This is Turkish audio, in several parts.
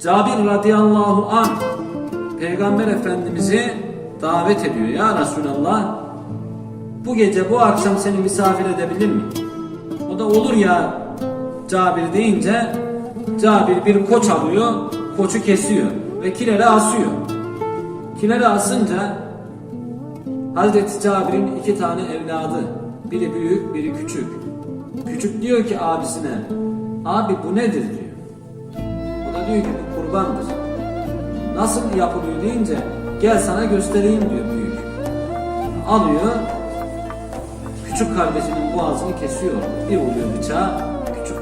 Cabir radıyallahu an Peygamber Efendimiz'i davet ediyor. Ya Resulallah bu gece bu akşam seni misafir edebilir miyim? O da olur ya Cabir deyince Cabir bir koç alıyor, koçu kesiyor ve kilere asıyor. Kilere asınca Hazreti Cabir'in iki tane evladı, biri büyük, biri küçük. Küçük diyor ki abisine, abi bu nedir diyor. Ki bu kurbandır. Nasıl yapılıyor deyince, gel sana göstereyim diyor büyük. Alıyor, küçük kardeşinin boğazını kesiyor. Bir vuruyor bıçağı, küçük,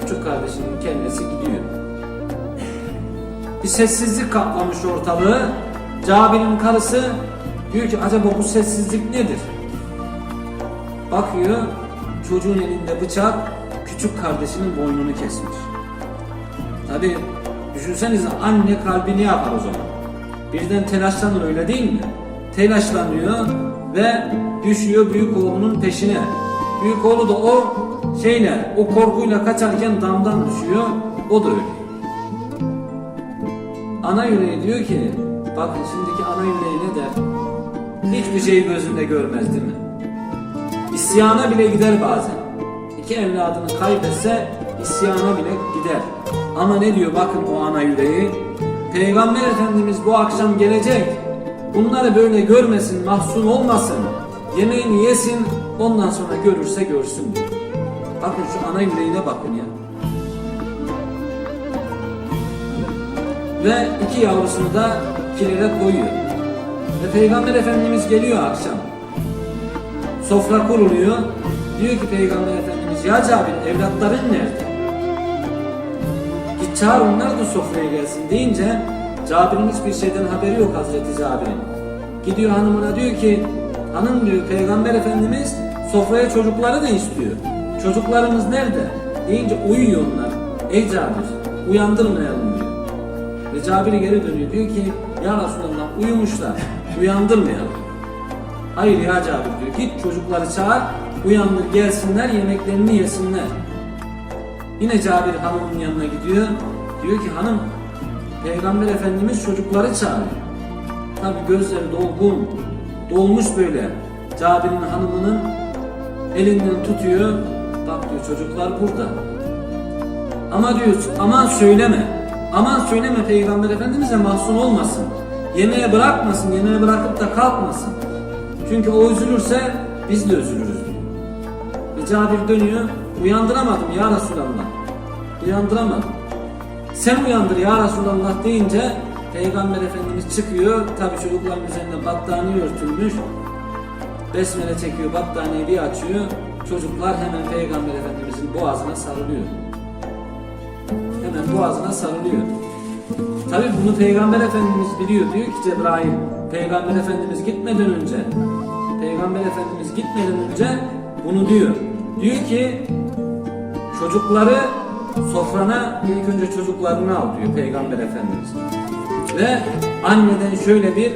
küçük kardeşinin kellesi gidiyor. Bir sessizlik kaplamış ortalığı. Cabir'in karısı diyor ki acaba bu sessizlik nedir? Bakıyor çocuğun elinde bıçak küçük kardeşinin boynunu kesmiş. Tabi düşünsenize anne kalbi ne yapar o zaman? Birden telaşlanır öyle değil mi? Telaşlanıyor ve düşüyor büyük oğlunun peşine. Büyük oğlu da o şeyle o korkuyla kaçarken damdan düşüyor. O da öyle. Ana yüreği diyor ki bakın şimdiki ana yüreği ne der? Hiçbir şeyi gözünde görmez değil mi? İsyana bile gider bazen. İki evladını kaybetse isyana bile gider. Ama ne diyor bakın o ana yüreği? Peygamber Efendimiz bu akşam gelecek. Bunları böyle görmesin, mahzun olmasın. Yemeğini yesin, ondan sonra görürse görsün diyor. Bakın şu ana yüreğine bakın ya. Ve iki yavrusunu da kilere koyuyor. Ve Peygamber Efendimiz geliyor akşam. Sofra kuruluyor. Diyor ki Peygamber Efendimiz ya Cabir evlatların nerede? Çağır onlar da sofraya gelsin deyince Cabir'in hiçbir şeyden haberi yok Hazreti Cabir'in. Gidiyor hanımına diyor ki hanım diyor Peygamber Efendimiz sofraya çocukları da istiyor. Çocuklarımız nerede? Deyince uyuyor onlar. Ey Cabir uyandırmayalım diyor. Ve Cabir geri dönüyor diyor ki ya Resulallah uyumuşlar uyandırmayalım. Hayır ya Cabir diyor git çocukları çağır uyandır gelsinler yemeklerini yesinler. Yine Cabir hanımın yanına gidiyor. Diyor ki hanım Peygamber Efendimiz çocukları çağırıyor. Tabi gözleri dolgun, dolmuş böyle. Cabir'in hanımının elinden tutuyor. Bak diyor çocuklar burada. Ama diyor aman söyleme. Aman söyleme Peygamber Efendimiz'e mahzun olmasın. Yemeğe bırakmasın, yemeğe bırakıp da kalkmasın. Çünkü o üzülürse biz de üzülürüz diyor. Ve Cabir dönüyor, uyandıramadım ya Resulallah. Uyandıramadım. Sen uyandır ya Resulallah deyince Peygamber Efendimiz çıkıyor. Tabi çocukların üzerine battaniye örtülmüş. Besmele çekiyor, battaniyeyi bir açıyor. Çocuklar hemen Peygamber Efendimizin boğazına sarılıyor. Hemen boğazına sarılıyor. Tabi bunu Peygamber Efendimiz biliyor. Diyor ki Cebrail, Peygamber Efendimiz gitmeden önce, Peygamber Efendimiz gitmeden önce bunu diyor. Diyor ki çocukları sofrana ilk önce çocuklarını al diyor Peygamber Efendimiz. Ve anneden şöyle bir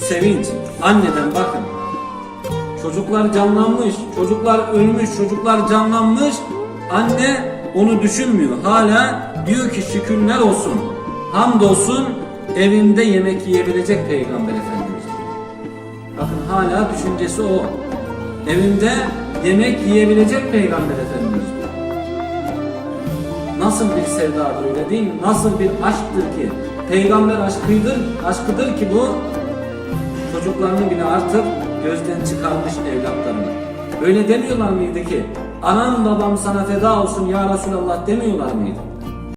sevinç. Anneden bakın. Çocuklar canlanmış, çocuklar ölmüş, çocuklar canlanmış. Anne onu düşünmüyor. Hala diyor ki şükürler olsun, hamdolsun evinde yemek yiyebilecek Peygamber Efendimiz. Bakın hala düşüncesi o. Evinde yemek yiyebilecek Peygamber Efendimiz. Nasıl bir sevdadır öyle değil mi? Nasıl bir aşktır ki? Peygamber aşkıdır, aşkıdır ki bu çocuklarını bile artık gözden çıkarmış evlatlarını. Öyle demiyorlar mıydı ki? Anam babam sana feda olsun ya Resulallah demiyorlar mıydı?